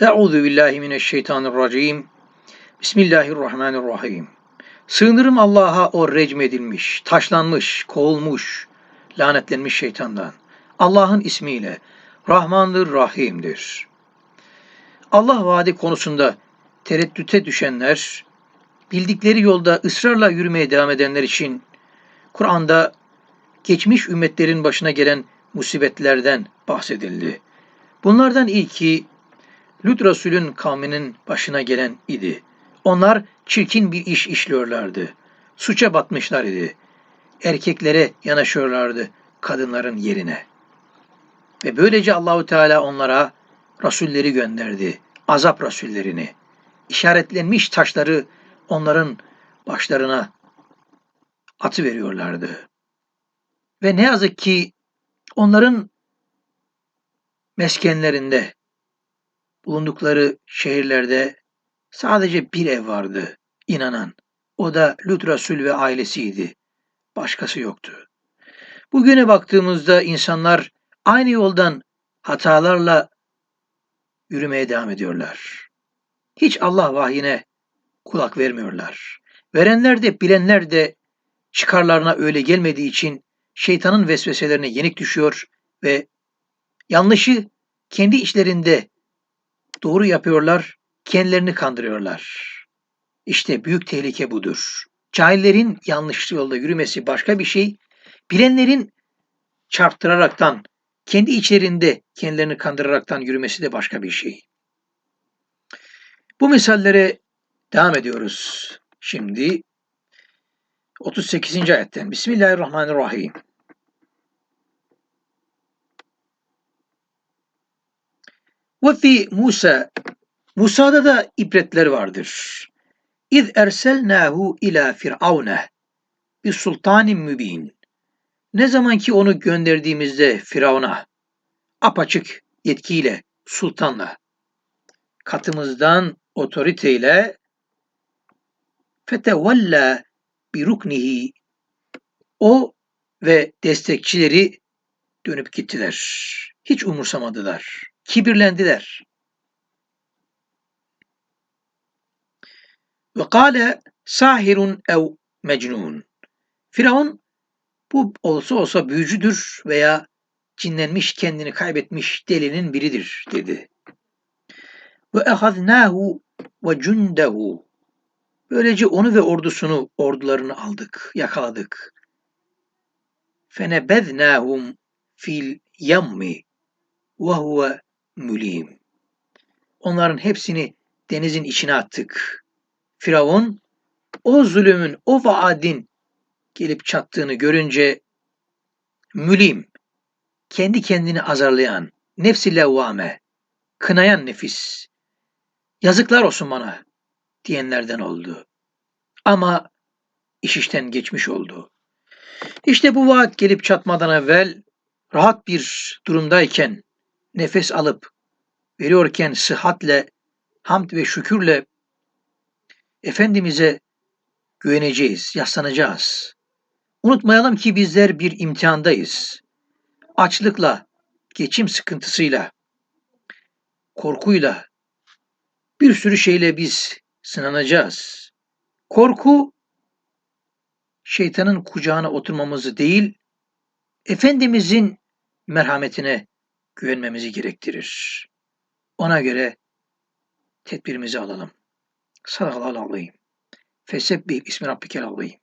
Euzu billahi mineşşeytanirracim. Bismillahirrahmanirrahim. Sığınırım Allah'a o recmedilmiş, taşlanmış, kovulmuş, lanetlenmiş şeytandan. Allah'ın ismiyle Rahmandır, Rahim'dir. Allah vaadi konusunda tereddüte düşenler, bildikleri yolda ısrarla yürümeye devam edenler için Kur'an'da geçmiş ümmetlerin başına gelen musibetlerden bahsedildi. Bunlardan ilki Lut Resul'ün kavminin başına gelen idi. Onlar çirkin bir iş işliyorlardı. Suça batmışlar idi. Erkeklere yanaşıyorlardı kadınların yerine. Ve böylece Allahu Teala onlara rasulleri gönderdi. Azap rasullerini. İşaretlenmiş taşları onların başlarına atı veriyorlardı. Ve ne yazık ki onların meskenlerinde bulundukları şehirlerde sadece bir ev vardı inanan. O da Lut Resul ve ailesiydi. Başkası yoktu. Bugüne baktığımızda insanlar aynı yoldan hatalarla yürümeye devam ediyorlar. Hiç Allah vahyine kulak vermiyorlar. Verenler de bilenler de çıkarlarına öyle gelmediği için şeytanın vesveselerine yenik düşüyor ve yanlışı kendi içlerinde doğru yapıyorlar, kendilerini kandırıyorlar. İşte büyük tehlike budur. Cahillerin yanlış yolda yürümesi başka bir şey, bilenlerin çarptıraraktan, kendi içlerinde kendilerini kandıraraktan yürümesi de başka bir şey. Bu misallere devam ediyoruz. Şimdi 38. ayetten Bismillahirrahmanirrahim. Ve fi Musa Musa'da da ibretler vardır. İz erselnahu ila firavne bir sultanin mübin. Ne zaman ki onu gönderdiğimizde Firavun'a apaçık yetkiyle, sultanla, katımızdan otoriteyle fetevalla bi ruknihi o ve destekçileri dönüp gittiler. Hiç umursamadılar. Kibirlendiler. Ve kâle sahirun ev mecnun. Firavun bu olsa olsa büyücüdür veya cinlenmiş, kendini kaybetmiş delinin biridir dedi. Ve ehaznâhu ve cundehu. Böylece onu ve ordusunu, ordularını aldık, yakaladık. Fenebeznâhum fil yammi ve huve mülim. Onların hepsini denizin içine attık. Firavun o zulümün, o vaadin gelip çattığını görünce mülim, kendi kendini azarlayan, nefsi levvame, kınayan nefis, yazıklar olsun bana diyenlerden oldu. Ama iş işten geçmiş oldu. İşte bu vaat gelip çatmadan evvel rahat bir durumdayken nefes alıp veriyorken sıhhatle, hamd ve şükürle Efendimiz'e güveneceğiz, yaslanacağız. Unutmayalım ki bizler bir imtihandayız. Açlıkla, geçim sıkıntısıyla, korkuyla, bir sürü şeyle biz sınanacağız. Korku, şeytanın kucağına oturmamızı değil, Efendimizin merhametine güvenmemizi gerektirir. Ona göre tedbirimizi alalım. Sadakallahu aleyhim. Fesebbih ismi rabbikel azim.